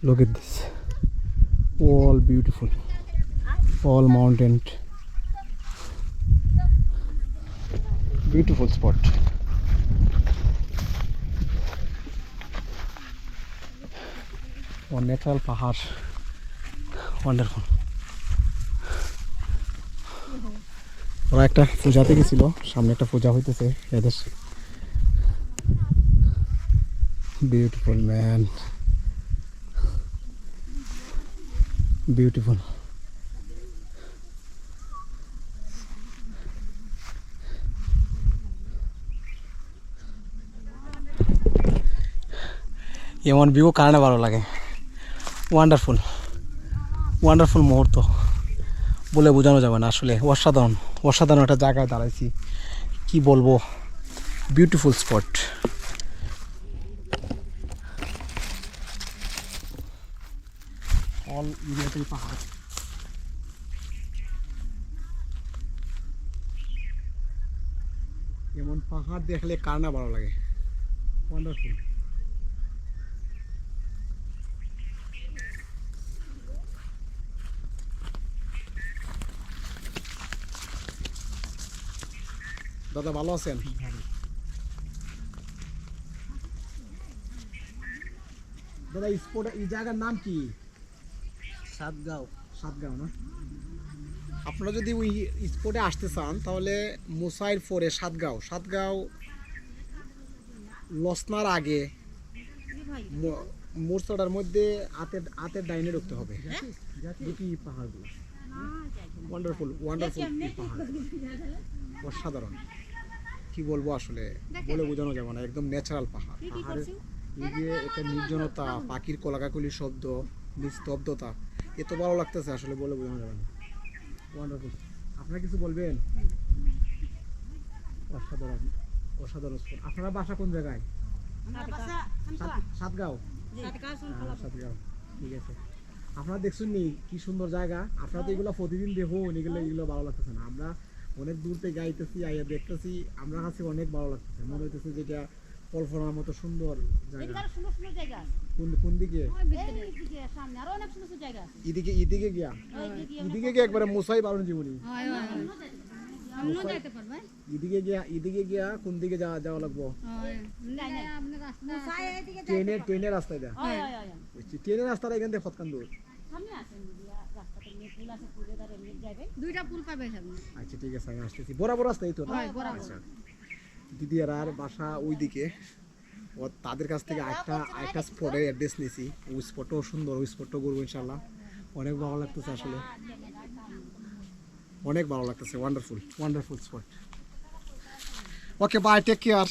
Look at this. All beautiful. All mountain. Beautiful spot. One natural pahar. Wonderful. ওরা একটা পূজাতে গেছিল সামনে একটা পূজা হইতেছে এদের বিউটিফুল ম্যান বিউটিফুল এমন ভিউ কারণে ভালো লাগে। ওয়ান্ডারফুল ওয়ান্ডারফুল মুহূর্ত। বলে বোঝানো যাবে না আসলে। অসাধারণ। অসাধারণ একটা জায়গায় দাঁড়াইছি। কি বলব? বিউটিফুল স্পট অল এরিয়াতেই পাহাড় এমন পাহাড় দেখলে কার না ভালো লাগে ওয়ান্ডারফুল দাদা ভালো আছেন দাদা এই স্পট এই জায়গার নাম কি সাতগাঁও সাতগাঁও না? আপনারা যদি ওই স্পটে আসতে চান তাহলে মুসাইর ফোরে সাতগাঁও সাতগাঁও লসনার আগে ম- মোরসাটার মধ্যে আতের আতের ডাইনে ঢুকতে হবে। এই পাহাড়গুলো? ওয়ান্ডারফুল ওয়ান্ডারফুল পাহাড়? অসাধারণ। কি বলব আসলে? বলে বোঝানো যাবে না একদম ন্যাচারাল পাহাড়। পাহাড়ের এই যে একটা নির্জনতা পাখির কলাকাকলির শব্দ নিস্তব্ধতা। এত ভালো লাগতেছে আসলে বলে বোঝানো যাবে না। ওয়ান্ডারফুল আপনারা কিছু বলবেন? অসাধারণ অসাধারণ spot। আপনারা বাসা কোন জায়গায়? সাতগাঁও। হ্যাঁ, সাতগাঁও। ঠিক আছে। আপনারা দেখছেন নি কি সুন্দর জায়গা। আপনারা তো এগুলো প্রতিদিন দেখুন এগুলো এগুলো ভালো লাগতেছে না। আমরা অনেক দূর থেকে আইতেছি আইয়া দেখতেছি। আমরা কাছে অনেক ভালো লাগতেছে। মনে হইতেছে যেটা কল্পনার মতো সুন্দর জায়গা। এদিকে সুন্দর সুন্দর জায়গা। কোন কোন দিকে? এইদিকে সামনে আরও অনেক সুন্দর সুন্দর জায়গা এদিকে এদিকে গিয়া? এদিকে গিয়া একবারে মুসাই বারণ জীবনী। এদিকে গিয়া এদিকে গিয়া কোন দিকে যাওয়া যাওয়া লাগবো? ট্রেনের ট্রেনের রাস্তায় যা হয়, হয়, হয়, হয়। ট্রেনের রাস্তাটা এখান থেকে ফতকান দূর। আচ্ছা ঠিক আছে আমি আসতেছি। বরাবর রাস্তায় তো আচ্ছা। দিদি আর আর বাসা ওইদিকে। ও তাদের কাছ থেকে একটা একটা স্পটের অ্যাড্রেস নিয়েছি। ওই স্পটও সুন্দর, ওই স্পটও করব ইনশাল্লাহ অনেক ভালো লাগতেছে আসলে। অনেক ভালো লাগতেছে wonderful wonderful spot okay bye take care